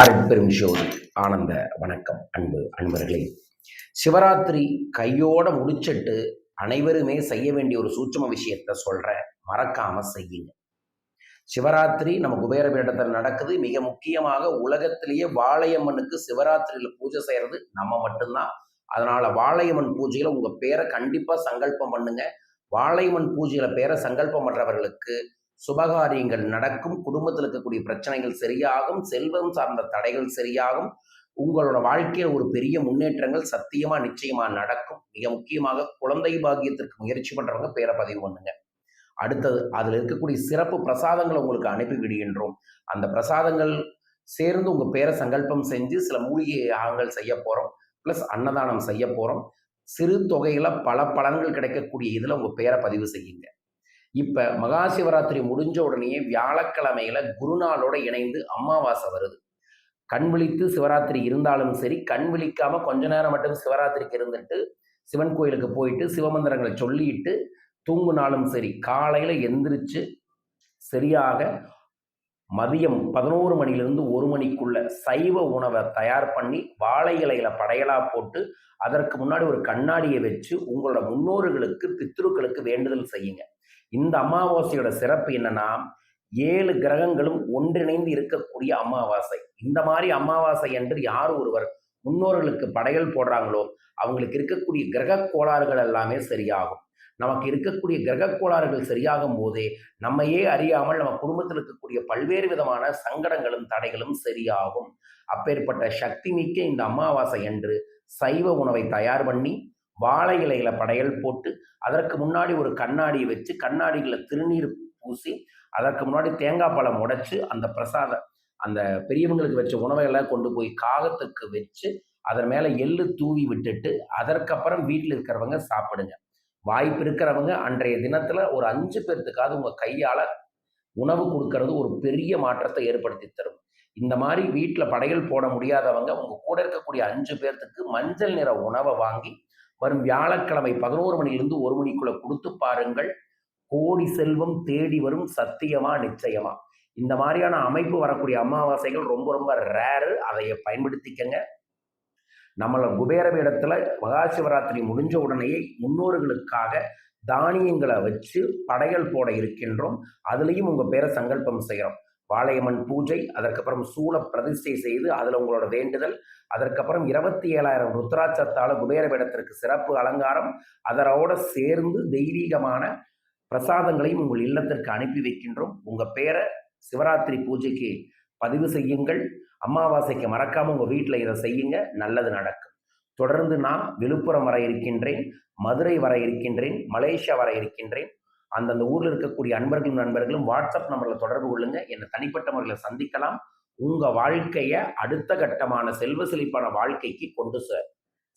அருட்பெரும் ஜோதி ஆனந்த வணக்கம் அன்பு அன்பர்களே. சிவராத்திரி கையோட முடிச்சிட்டு அனைவருமே செய்ய வேண்டிய ஒரு சூட்சம விஷயத்த சொல்ற மறக்காம செய்யுங்க. சிவராத்திரி நம்ம குபேர பீடத்தில் நடக்குது. மிக முக்கியமாக உலகத்திலேயே வாழையம்மனுக்கு சிவராத்திரியில பூஜை செய்யறது நம்ம மட்டும்தான். அதனால வாழையம்மன் பூஜையில உங்க பேரை கண்டிப்பா சங்கல்பம் பண்ணுங்க. வாழையம்மன் பூஜையில பேரை சங்கல்பம் பண்றவர்களுக்கு சுபகாரியங்கள் நடக்கும் குடும்பத்தில் இருக்கக்கூடிய பிரச்சனைகள் சரியாகும் செல்வம் சார்ந்த தடைகள் சரியாகும் உங்களோட வாழ்க்கையில் ஒரு பெரிய முன்னேற்றங்கள் சத்தியமா நிச்சயமா நடக்கும். மிக முக்கியமாக குழந்தை பாக்கியத்திற்கு முயற்சி பண்றவங்க பேரை பதிவு பண்ணுங்க. அடுத்தது அதில் இருக்கக்கூடிய சிறப்பு பிரசாதங்களை உங்களுக்கு அனுப்பி விடுகின்றோம். அந்த பிரசாதங்கள் சேர்ந்து உங்கள் பேரை சங்கல்பம் செஞ்சு சில மூலிகை யாகங்கள் செய்ய போகிறோம் ப்ளஸ் அன்னதானம் செய்ய போகிறோம் சிறு தொகையில் பல பலன்கள் கிடைக்கக்கூடிய இதில் உங்கள் பேரை பதிவு செய்யுங்க. இப்போ மகா சிவராத்திரி முடிஞ்ச உடனே வியாழக்கிழமையில குருநாளோட இணைந்து அமாவாசை வருது. கண் விழித்து சிவராத்திரி இருந்தாலும் சரி கண் விழிக்காம கொஞ்ச நேரம் மட்டும் சிவராத்திரிக்கு இருந்துட்டு சிவன் கோயிலுக்கு போயிட்டு சிவமந்திரங்களை சொல்லிட்டு தூங்குனாலும் சரி காலையில் எந்திரிச்சு சரியாக மதியம் பதினோரு மணிலிருந்து ஒரு மணிக்குள்ள சைவ உணவை தயார் பண்ணி வாழை இலையில படையலா போட்டு அதற்கு முன்னாடி ஒரு கண்ணாடியை வச்சு உங்களோட முன்னோர்களுக்கு பித்ருக்களுக்கு வேண்டுதல் செய்யுங்க. இந்த அமாவாசையோட சிறப்பு என்னன்னா ஏழு கிரகங்களும் ஒன்றிணைந்து இருக்கக்கூடிய அமாவாசை. இந்த மாதிரி அமாவாசை என்று யார் ஒருவர் முன்னோர்களுக்கு படையல் போடுறாங்களோ அவங்களுக்கு இருக்கக்கூடிய கிரக கோளாறுகள் எல்லாமே சரியாகும். நமக்கு இருக்கக்கூடிய கிரக கோளாறுகள் சரியாகும் போதே நம்மையே அறியாமல் நம்ம குடும்பத்தில் இருக்கக்கூடிய பல்வேறு விதமான சங்கடங்களும் தடைகளும் சரியாகும். அப்பேற்பட்ட சக்தி மிக்க இந்த அமாவாசை என்று சைவ உணவை தயார் பண்ணி வாழை இலையில படையல் போட்டு அதற்கு முன்னாடி ஒரு கண்ணாடியை வச்சு கண்ணாடிகளில் திருநீர் பூசி அதற்கு முன்னாடி தேங்காய் பழம் உடைச்சு அந்த பிரசாத அந்த பெரியவங்களுக்கு வச்ச உணவைகளை கொண்டு போய் காகத்துக்கு வச்சு அதன் மேலே எள்ளு தூவி விட்டுட்டு அதற்கப்புறம் வீட்டில் இருக்கிறவங்க சாப்பிடுங்க. வாய்ப்பு இருக்கிறவங்க அன்றைய தினத்தில் ஒரு அஞ்சு பேர்த்துக்காவது உங்கள் கையால் உணவு கொடுக்கறது ஒரு பெரிய மாற்றத்தை ஏற்படுத்தி தரும். இந்த மாதிரி வீட்டில் படையல் போட முடியாதவங்க உங்கள் கூட இருக்கக்கூடிய அஞ்சு பேர்த்துக்கு மஞ்சள் நிற உணவை வாங்கி வரும் வியாழக்கிழமை பதினோரு மணிலிருந்து ஒரு மணிக்குள்ள கொடுத்து பாருங்கள். கோடி செல்வம் தேடி வரும் சத்தியமா நிச்சயமா. இந்த மாதிரியான அமைப்பு வரக்கூடிய அமாவாசைகள் ரொம்ப ரொம்ப ரேரு அதை பயன்படுத்திக்கங்க. நம்மள குபேர பீடத்துல மகா சிவராத்திரி முடிஞ்ச உடனேயே முன்னோர்களுக்காக தானியங்களை வச்சு படையல் போட இருக்கின்றோம். அதுலேயும் உங்கள் பேரை சங்கல்பம் செய்கிறோம் வாழையம்மன் பூஜை அதற்கப்புறம் சூழ பிரதிஷ்டை செய்து அதில் உங்களோட வேண்டுதல் அதற்கப்புறம் இருபத்தி ஏழாயிரம் ருத்ராட்சத்தால குபேர பீடத்திற்கு சிறப்பு அலங்காரம் அதனோட சேர்ந்து தெய்வீகமான பிரசாதங்களையும் உங்கள் இல்லத்திற்கு அனுப்பி வைக்கின்றோம். உங்கள் பேரை சிவராத்திரி பூஜைக்கு பதிவு செய்யுங்கள். அமாவாசைக்கு மறக்காமல் உங்கள் வீட்டில் இதை செய்யுங்க. நல்லது நடக்கும். தொடர்ந்து நான் விழுப்புரம் வர இருக்கின்றேன் மதுரை வர இருக்கின்றேன் மலேசியா வர இருக்கின்றேன். அந்தந்த ஊரில் இருக்கக்கூடிய அன்பர்களும் நண்பர்களும் வாட்ஸ்அப் நம்பரில் தொடர்பு கொள்ளுங்க. என்னை தனிப்பட்ட முறையில் சந்திக்கலாம். உங்கள் வாழ்க்கையை அடுத்த கட்டமான செல்வ செழிப்பான வாழ்க்கைக்கு கொண்டு செ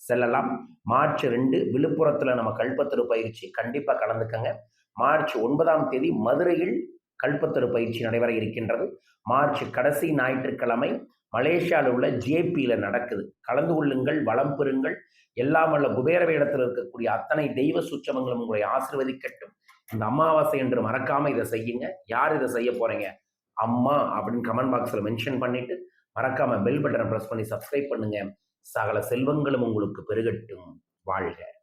செல்லலாம். மார்ச் ரெண்டு விழுப்புரத்தில் நம்ம கல்பத்தரு பயிற்சி கண்டிப்பாக கலந்துக்கங்க. மார்ச் ஒன்பதாம் தேதி மதுரையில் கல்பத்தரு பயிற்சி நடைபெற இருக்கின்றது. மார்ச் கடைசி ஞாயிற்றுக்கிழமை மலேசியாவில் உள்ள ஜேபியில் நடக்குது. கலந்து கொள்ளுங்கள் வளம் பெறுங்கள். எல்லாம் உள்ள குபேர வேடத்தில் இருக்கக்கூடிய அத்தனை தெய்வ சுற்றமங்களும் உங்களை ஆசிர்வதிக்கட்டும். இந்த அமாவாசை என்று மறக்காம இதை செய்யுங்க. யார் இதை செய்ய போறீங்க? அம்மா அப்படின்னு கமெண்ட் பாக்ஸில் மென்ஷன் பண்ணிட்டு மறக்காம பெல் பட்டனை ப்ரெஸ் பண்ணி சப்ஸ்கிரைப் பண்ணுங்க. சகல செல்வங்களும் உங்களுக்கு பெருகட்டும். வாழ்க.